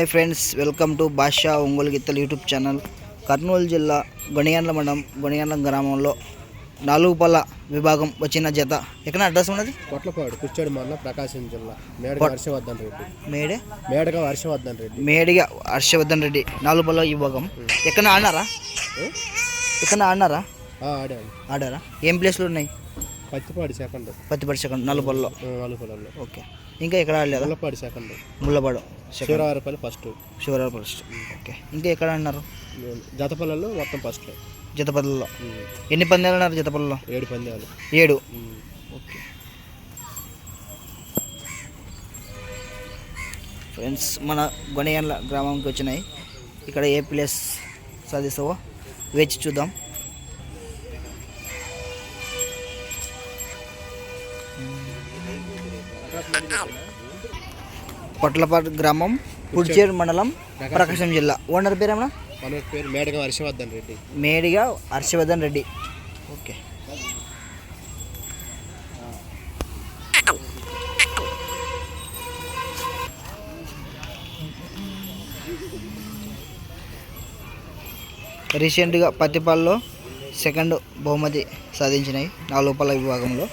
Hi friends welcome to Basha Ongole గిత్తలు YouTube channel Kurnool జిల్లా గొనియాండ్ల మండలం గొనియాండ్ల గ్రామంలో నాలుగు పళ్ళ విభాగం వచ్చిన జత ఎక్కడ అడ్రస్ ఉన్నది కొట్లపాడు కుచ్చాడు మండలం ప్రకాశం జిల్లా మేడక హర్షవర్ధన్ రెడ్డి మేడే మేడక హర్షవర్ధన్ రెడ్డి మేడిగా హర్షవర్ధన్ రెడ్డి నాలుగు పళ్ళ విభాగం ఎక్కడ ఆడినారా? ఎక్కడ ఆడినారా ఆడాను ఆడారా ఏం ప్లేస్లు ఉన్నాయి పత్తిపాడు సెకండ్ పత్తిపడి సెకండ్ నాలుగు పళ్ళలో నాలుగు పొలంలో ఓకే ఇంకా ఎక్కడ ఆడలేదా? Mullapadu second second Sivaravaripalli first. Sivarao first. Okay. ఇంకా ఎక్కడ ఆడినారు జత పొలంలో మొత్తం ఫస్ట్. జతపల్లిలో. ఎన్ని పందాలు ఆడినారు జతపల్లిలో? ఏడు పందాలు. ఏడు. ఓకే. ఫ్రెండ్స్ మన గొనియన్ల గ్రామంకి వచ్చినాయి. ఇక్కడ ఏ ప్లేస్ సాధిస్తావో వేచి చూద్దాం. పొట్లపాటు గ్రామం పుడ్చేరు మండలం ప్రకాశం. జిల్లా. ఓనర్ పేరేమన్నా మన పేరు మేడక హర్షవర్ధన్ రెడ్డి. మేడిగా హర్షవర్ధన్ రెడ్డి. ఓకే. రీసెంట్గా పత్తిపాల్లో సెకండ్ బహుమతి సాధించినాయి. నాలుగు పళ్ళ విభాగంలో.